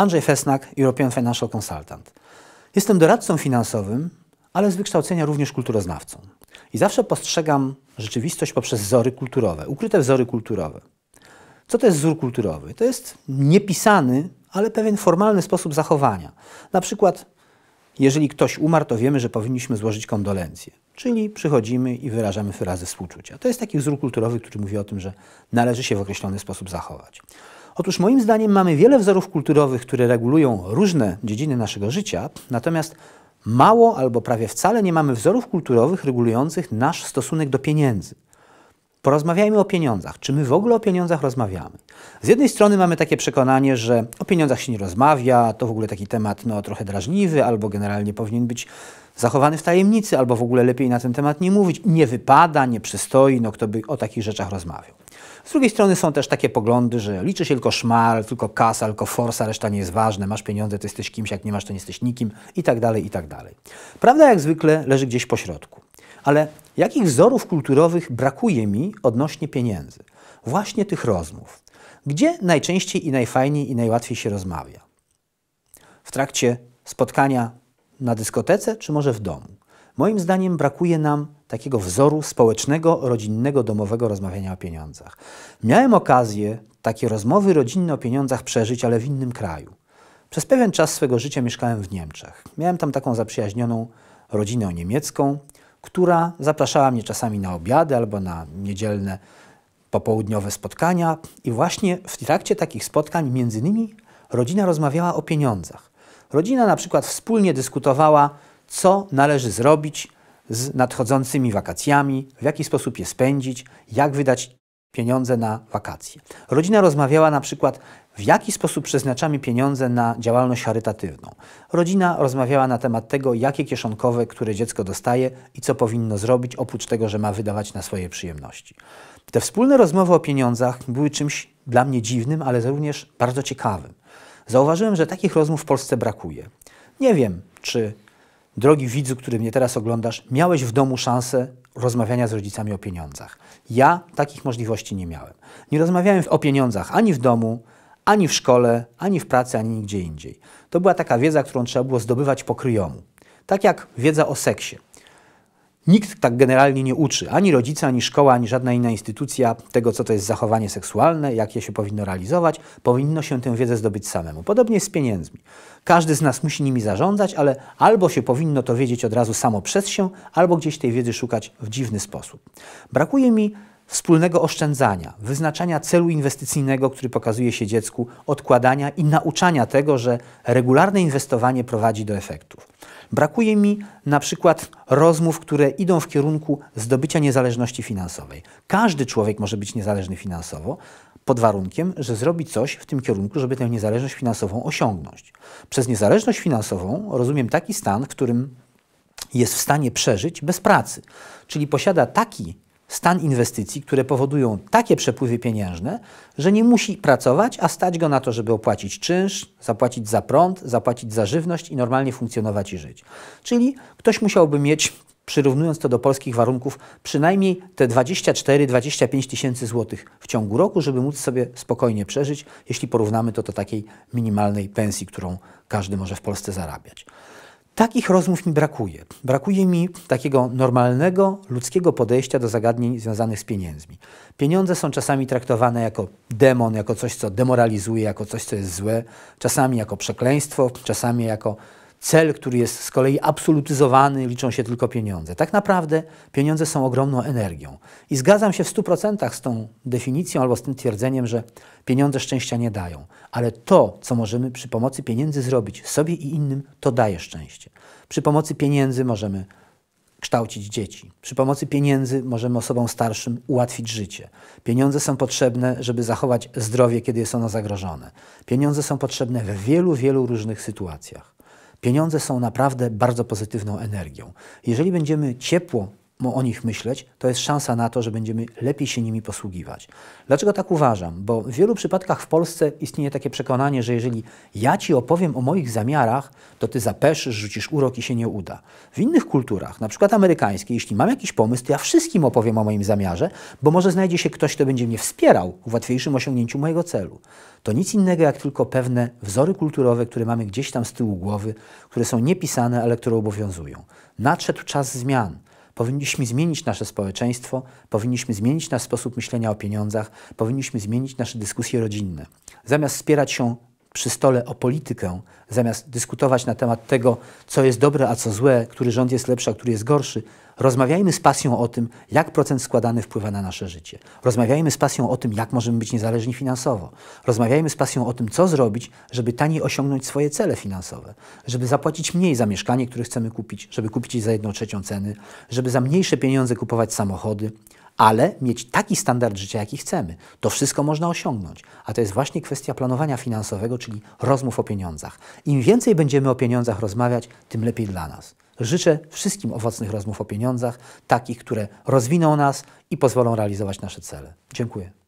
Andrzej Fesnak, European Financial Consultant. Jestem doradcą finansowym, ale z wykształcenia również kulturoznawcą. I zawsze postrzegam rzeczywistość poprzez wzory kulturowe, ukryte wzory kulturowe. Co to jest wzór kulturowy? To jest niepisany, ale pewien formalny sposób zachowania. Na przykład, jeżeli ktoś umarł, to wiemy, że powinniśmy złożyć kondolencje. Czyli przychodzimy i wyrażamy wyrazy współczucia. To jest taki wzór kulturowy, który mówi o tym, że należy się w określony sposób zachować. Otóż moim zdaniem mamy wiele wzorów kulturowych, które regulują różne dziedziny naszego życia, natomiast mało albo prawie wcale nie mamy wzorów kulturowych regulujących nasz stosunek do pieniędzy. Porozmawiajmy o pieniądzach. Czy my w ogóle o pieniądzach rozmawiamy? Z jednej strony mamy takie przekonanie, że o pieniądzach się nie rozmawia, to w ogóle taki temat no, trochę drażliwy, albo generalnie powinien być zachowany w tajemnicy, albo w ogóle lepiej na ten temat nie mówić. Nie wypada, nie przystoi, no kto by o takich rzeczach rozmawiał. Z drugiej strony są też takie poglądy, że liczy się tylko szmal, tylko kasa, tylko forsa, reszta nie jest ważne, masz pieniądze, to jesteś kimś, jak nie masz, to nie jesteś nikim i tak dalej, i tak dalej. Prawda jak zwykle leży gdzieś po środku. Ale jakich wzorów kulturowych brakuje mi odnośnie pieniędzy? Właśnie tych rozmów. Gdzie najczęściej i najfajniej i najłatwiej się rozmawia? W trakcie spotkania na dyskotece, czy może w domu? Moim zdaniem brakuje nam takiego wzoru społecznego, rodzinnego, domowego rozmawiania o pieniądzach. Miałem okazję takie rozmowy rodzinne o pieniądzach przeżyć, ale w innym kraju. Przez pewien czas swego życia mieszkałem w Niemczech. Miałem tam taką zaprzyjaźnioną rodzinę niemiecką, która zapraszała mnie czasami na obiady albo na niedzielne popołudniowe spotkania i właśnie w trakcie takich spotkań między innymi rodzina rozmawiała o pieniądzach. Rodzina na przykład wspólnie dyskutowała, co należy zrobić z nadchodzącymi wakacjami, w jaki sposób je spędzić, jak wydać pieniądze na wakacje. Rodzina rozmawiała na przykład, w jaki sposób przeznaczamy pieniądze na działalność charytatywną. Rodzina rozmawiała na temat tego, jakie kieszonkowe, które dziecko dostaje i co powinno zrobić, oprócz tego, że ma wydawać na swoje przyjemności. Te wspólne rozmowy o pieniądzach były czymś dla mnie dziwnym, ale również bardzo ciekawym. Zauważyłem, że takich rozmów w Polsce brakuje. Nie wiem, czy drogi widzu, który mnie teraz oglądasz, miałeś w domu szansę rozmawiania z rodzicami o pieniądzach. Ja takich możliwości nie miałem. Nie rozmawiałem o pieniądzach ani w domu, ani w szkole, ani w pracy, ani nigdzie indziej. To była taka wiedza, którą trzeba było zdobywać po kryjomu. Tak jak wiedza o seksie. Nikt tak generalnie nie uczy, ani rodzice, ani szkoła, ani żadna inna instytucja tego, co to jest zachowanie seksualne, jak je się powinno realizować. Powinno się tę wiedzę zdobyć samemu. Podobnie jest z pieniędzmi. Każdy z nas musi nimi zarządzać, ale albo się powinno to wiedzieć od razu samo przez się, albo gdzieś tej wiedzy szukać w dziwny sposób. Brakuje mi wspólnego oszczędzania, wyznaczania celu inwestycyjnego, który pokazuje się dziecku, odkładania i nauczania tego, że regularne inwestowanie prowadzi do efektów. Brakuje mi na przykład rozmów, które idą w kierunku zdobycia niezależności finansowej. Każdy człowiek może być niezależny finansowo, pod warunkiem, że zrobi coś w tym kierunku, żeby tę niezależność finansową osiągnąć. Przez niezależność finansową rozumiem taki stan, w którym jest w stanie przeżyć bez pracy, czyli posiada taki stan inwestycji, które powodują takie przepływy pieniężne, że nie musi pracować, a stać go na to, żeby opłacić czynsz, zapłacić za prąd, zapłacić za żywność i normalnie funkcjonować i żyć. Czyli ktoś musiałby mieć przyrównując to do polskich warunków, przynajmniej te 24-25 tysięcy złotych w ciągu roku, żeby móc sobie spokojnie przeżyć, jeśli porównamy to do takiej minimalnej pensji, którą każdy może w Polsce zarabiać. Takich rozmów mi brakuje. Brakuje mi takiego normalnego, ludzkiego podejścia do zagadnień związanych z pieniędzmi. Pieniądze są czasami traktowane jako demon, jako coś, co demoralizuje, jako coś, co jest złe, czasami jako przekleństwo, czasami jako cel, który jest z kolei absolutyzowany, liczą się tylko pieniądze. Tak naprawdę pieniądze są ogromną energią. I zgadzam się w 100% z tą definicją albo z tym twierdzeniem, że pieniądze szczęścia nie dają. Ale to, co możemy przy pomocy pieniędzy zrobić sobie i innym, to daje szczęście. Przy pomocy pieniędzy możemy kształcić dzieci. Przy pomocy pieniędzy możemy osobom starszym ułatwić życie. Pieniądze są potrzebne, żeby zachować zdrowie, kiedy jest ono zagrożone. Pieniądze są potrzebne w wielu, wielu różnych sytuacjach. Pieniądze są naprawdę bardzo pozytywną energią. Jeżeli będziemy ciepło o nich myśleć, to jest szansa na to, że będziemy lepiej się nimi posługiwać. Dlaczego tak uważam? Bo w wielu przypadkach w Polsce istnieje takie przekonanie, że jeżeli ja ci opowiem o moich zamiarach, to ty zapeszysz, rzucisz urok i się nie uda. W innych kulturach, na przykład amerykańskiej, jeśli mam jakiś pomysł, to ja wszystkim opowiem o moim zamiarze, bo może znajdzie się ktoś, kto będzie mnie wspierał w łatwiejszym osiągnięciu mojego celu. To nic innego jak tylko pewne wzory kulturowe, które mamy gdzieś tam z tyłu głowy, które są niepisane, ale które obowiązują. Nadszedł czas zmian. Powinniśmy zmienić nasze społeczeństwo, powinniśmy zmienić nasz sposób myślenia o pieniądzach, powinniśmy zmienić nasze dyskusje rodzinne. Zamiast spierać się przy stole o politykę, zamiast dyskutować na temat tego, co jest dobre, a co złe, który rząd jest lepszy, a który jest gorszy, rozmawiajmy z pasją o tym, jak procent składany wpływa na nasze życie. Rozmawiajmy z pasją o tym, jak możemy być niezależni finansowo. Rozmawiajmy z pasją o tym, co zrobić, żeby taniej osiągnąć swoje cele finansowe. Żeby zapłacić mniej za mieszkanie, które chcemy kupić, żeby kupić je za jedną trzecią ceny, żeby za mniejsze pieniądze kupować samochody, ale mieć taki standard życia, jaki chcemy. To wszystko można osiągnąć. A to jest właśnie kwestia planowania finansowego, czyli rozmów o pieniądzach. Im więcej będziemy o pieniądzach rozmawiać, tym lepiej dla nas. Życzę wszystkim owocnych rozmów o pieniądzach, takich, które rozwiną nas i pozwolą realizować nasze cele. Dziękuję.